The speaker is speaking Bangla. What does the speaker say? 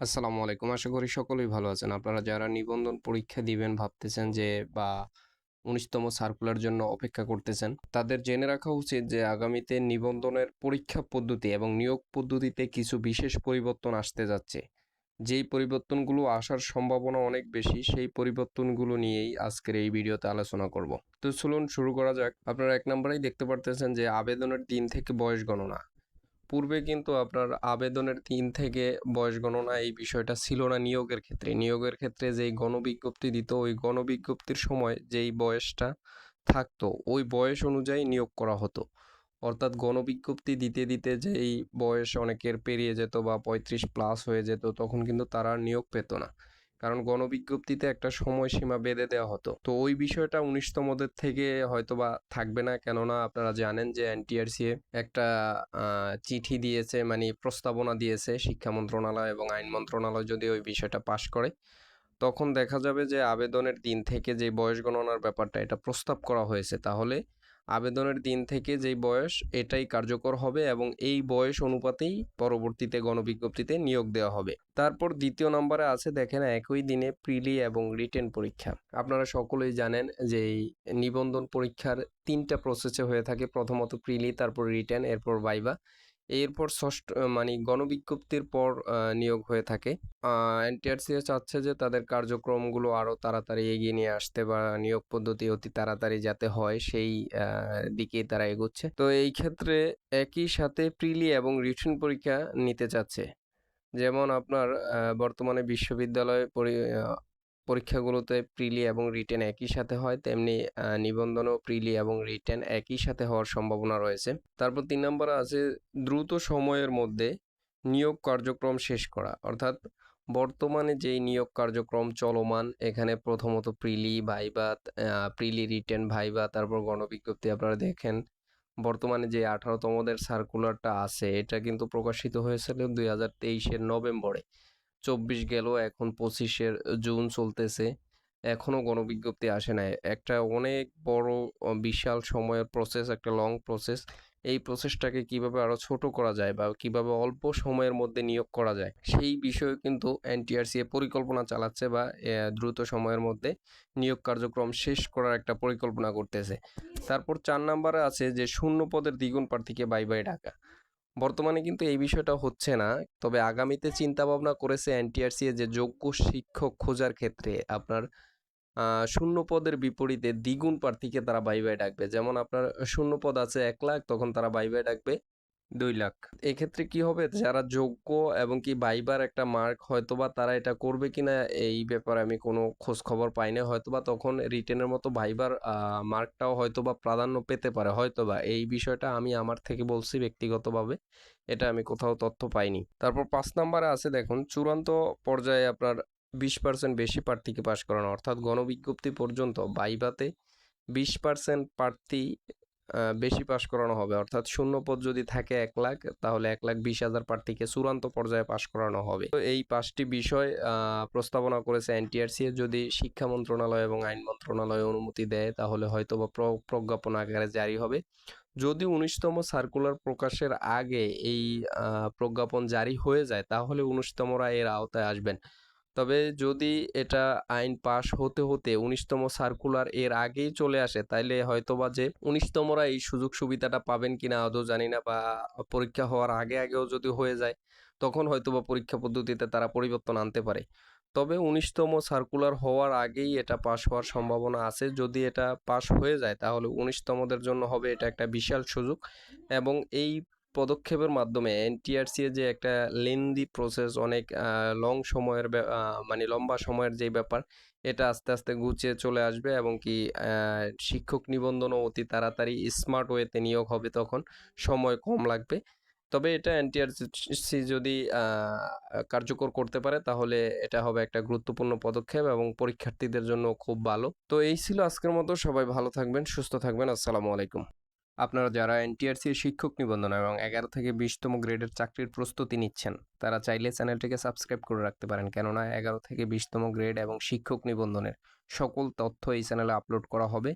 আসসালামু আলাইকুম। আশা করি সকলেই ভালো আছেন। আপনারা যারা নিবন্ধন পরীক্ষা দিবেন ভাবতেছেন যে, বা উনিশতম সার্কুলার জন্য অপেক্ষা করতেছেন, তাদের জেনে রাখা উচিত যে, আগামীতে নিবন্ধনের পরীক্ষা পদ্ধতি এবং নিয়োগ পদ্ধতিতে কিছু বিশেষ পরিবর্তন আসতে যাচ্ছে। যেই পরিবর্তনগুলো আসার সম্ভাবনা অনেক বেশি, সেই পরিবর্তনগুলো নিয়েই আজকের এই ভিডিওতে আলোচনা করব। তো চলুন শুরু করা যাক। আপনারা এক নম্বরেই দেখতে পারতেছেন যে, আবেদনের দিন থেকে বয়স গণনা। পূর্বে কিন্তু আপনার আবেদনের তিন থেকে বয়স গণনা এই বিষয়টা ছিল না নিয়োগের ক্ষেত্রে। নিয়োগের ক্ষেত্রে যেই গণবিজ্ঞপ্তি দিত, ওই গণবিজ্ঞপ্তির সময় যেই বয়সটা থাকতো, ওই বয়স অনুযায়ী নিয়োগ করা হতো। অর্থাৎ গণবিজ্ঞপ্তি দিতে দিতে যেই বয়স অনেকের পেরিয়ে যেত বা পঁয়ত্রিশ প্লাস হয়ে যেত, তখন কিন্তু তারা নিয়োগ পেত না। কারণ গণবিজ্ঞপ্তিতে একটা সময়সীমা বেঁধে দেওয়া হতো। তো ওই বিষয়টা উনিশতমদের থেকে হয়তোবা থাকবে না। কেননা আপনারা জানেন যে এনটিআরসিএ একটা চিঠি দিয়েছে মানে প্রস্তাবনা দিয়েছে শিক্ষা মন্ত্রণালয় এবং আইন মন্ত্রণালয় যদি ওই বিষয়টা পাশ করে। তখন দেখা যাবে যে আবেদনের দিন থেকে যে বয়স গণনার ব্যাপারটা, এটা প্রস্তাব করা হয়েছে। তাহলে আবেদনের দিন থেকে যেই বয়স, এটাই কার্যকর হবে এবং এই বয়স অনুপাতেই পরবর্তীতে গণবিজ্ঞপ্তিতে নিয়োগ দেওয়া হবে। তারপর দ্বিতীয় নম্বরে আছে, দেখেন, একই দিনে প্রিলি এবং রিটেন পরীক্ষা। আপনারা সকলেই জানেন যে এই নিবন্ধন পরীক্ষার তিনটা প্রসেসে হয়ে থাকে। প্রথমত প্রিলি, তারপর রিটেন, এরপর ভাইবা এরপর ষষ্ঠ মানে গণবিজ্ঞপ্তির পর নিয়োগ হয়ে থাকে। এনটিআরসিও চাচ্ছে যে তাদের কার্যক্রমগুলো আরও তাড়াতাড়ি এগিয়ে নিয়ে আসতে বা নিয়োগ পদ্ধতি অতি তাড়াতাড়ি যাতে হয়, সেই দিকেই তারা এগোচ্ছে। তো এই ক্ষেত্রে একই সাথে প্রিলি এবং রিটেন পরীক্ষা নিতে চাচ্ছে। যেমন আপনার বর্তমানে বিশ্ববিদ্যালয় পরীক্ষাগুলোতে প্রিলি এবং রিটেন একই সাথে হয়, তেমনি নিবন্ধনও প্রিলি এবং রিটেন একই সাথে হওয়ার সম্ভাবনা রয়েছে। তারপর তিন নম্বর আছে দ্রুত সময়ের মধ্যে নিয়োগ কার্যক্রম শেষ করা। অর্থাৎ বর্তমানে যেই নিয়োগ কার্যক্রম চলমান, এখানে প্রথমত preli viva preli, written viva তারপর গণবিজ্ঞপ্তি আপনারা দেখেন। বর্তমানে যে আঠারোতমদের সার্কুলারটা আছে, এটা কিন্তু প্রকাশিত হয়েছিল দুই হাজার তেইশের নভেম্বরে। চব্বিশ গেল, এখন পঁচিশের জুন চলতেছে। এখনও গণবিজ্ঞপ্তি আসে নাই। একটা অনেক বড় বিশাল সময়ের প্রসেস একটা লং প্রসেস এই প্রসেসটাকে কীভাবে আরও ছোট করা যায় বা কীভাবে অল্প সময়ের মধ্যে নিয়োগ করা যায়, সেই বিষয়ে কিন্তু এনটিআরসি পরিকল্পনা চালাচ্ছে বা দ্রুত সময়ের মধ্যে নিয়োগ কার্যক্রম শেষ করার একটা পরিকল্পনা করতেছে। তারপর চার নাম্বারে আছে যে, শূন্য পদের দ্বিগুণ প্রার্থীকে বাই বাই ডাকা বর্তমানে কিন্তু এই বিষয়টা হচ্ছে না। তবে আগামীতে চিন্তা ভাবনা করেছে এনটিআরসি যে যোগ্য শিক্ষক খোঁজার ক্ষেত্রে আপনার শূন্য পদের বিপরীতে দ্বিগুণ প্রার্থীকে তারা বাই ডাকবে। যেমন আপনার শূন্য পদ আছে এক লাখ, তখন তারা বাই ডাকবে। দুই লাখ। এক্ষেত্রে কি হবে? যারা যোগ্য এবং কি বাইবার একটা মার্ক হয়তোবা তারা এটা করবে কিনা এই ব্যাপারে আমি কোনো খোঁজ খবর পাই না হয়তোবা তখন রিটেনের মতো ভাইবার মার্কটাও হয়তোবা প্রাধান্য পেতে পারে। হয়তোবা এই বিষয়টা আমি আমার থেকে বলছি ব্যক্তিগতভাবে, এটা আমি কোথাও তথ্য পাইনি। তারপর পাঁচ নাম্বারে আছে দেখুন, চূড়ান্ত পর্যায়ে আপনার বিশ পার্সেন্ট বেশি প্রার্থীকে পাশ করানো। অর্থাৎ গণবিজ্ঞপ্তি পর্যন্ত বাইবাতে বিশ পার্সেন্ট প্রার্থী বেশি পাশ করানো হবে। অর্থাৎ শূন্য পদ যদি থাকে এক লাখ, তাহলে এক লাখ বিশ হাজার প্রার্থীকে চূড়ান্ত পর্যায়ে পাশ করানো হবে। তো এই পাঁচটি বিষয় প্রস্তাবনা করেছে এনটিআরসি যদি শিক্ষা মন্ত্রণালয় এবং আইন মন্ত্রণালয় অনুমতি দেয়, তাহলে হয়তো বা প্রজ্ঞাপন আকারে জারি হবে। যদি উনিশতম সার্কুলার প্রকাশের আগে এই প্রজ্ঞাপন জারি হয়ে যায়, তাহলে উনিশতমরা এর আওতায় আসবেন। তবে যদি এটা আইন পাশ হতে হতে উনিশতম সার্কুলার এর আগেই চলে আসে, তাইলে হয়তোবা যে উনিশতমরা এই সুযোগ সুবিধাটা পাবেন কিনা আদৌ জানি না বা পরীক্ষা হওয়ার আগে আগেও যদি হয়ে যায়, তখন হয়তোবা পরীক্ষা পদ্ধতিতে তারা পরিবর্তন আনতে পারে। তবে উনিশতম সার্কুলার হওয়ার আগেই এটা পাশ হওয়ার সম্ভাবনা আছে। যদি এটা পাশ হয়ে যায়, তাহলে উনিশতমদের জন্য হবে এটা একটা বিশাল সুযোগ এবং এই পদক্ষেপের মাধ্যমে এনটিআরসি যে একটা লেন্দি প্রসেস অনেক লং সময়ের মানে লম্বা সময়ের যে ব্যাপার, এটা আস্তে আস্তে গুছিয়ে চলে আসবে এবং কি শিক্ষক নিবন্ধনও অতি তাড়াতাড়ি স্মার্ট ওয়েতে নিয়োগ হবে তখন, সময় কম লাগবে। তবে এটা এনটিআরসি যদি কার্যকর করতে পারে, তাহলে এটা হবে একটা গুরুত্বপূর্ণ পদক্ষেপ এবং পরীক্ষার্থীদের জন্য খুব ভালো। তো এই ছিল আজকের মতো, সবাই ভালো থাকবেন, সুস্থ থাকবেন, আসসালামু আলাইকুম। আপনারা যারা এনটিআরসি শিক্ষক নিবন্ধন এবং এগারো থেকে বিশতম গ্রেডের চাকরির প্রস্তুতি নিচ্ছেন, তারা চাইলে চ্যানেলটিকে সাবস্ক্রাইব করে রাখতে পারেন। কেননা এগারো থেকে বিশতম গ্রেড এবং শিক্ষক নিবন্ধনের সকল তথ্য এই চ্যানেলে আপলোড করা হবে।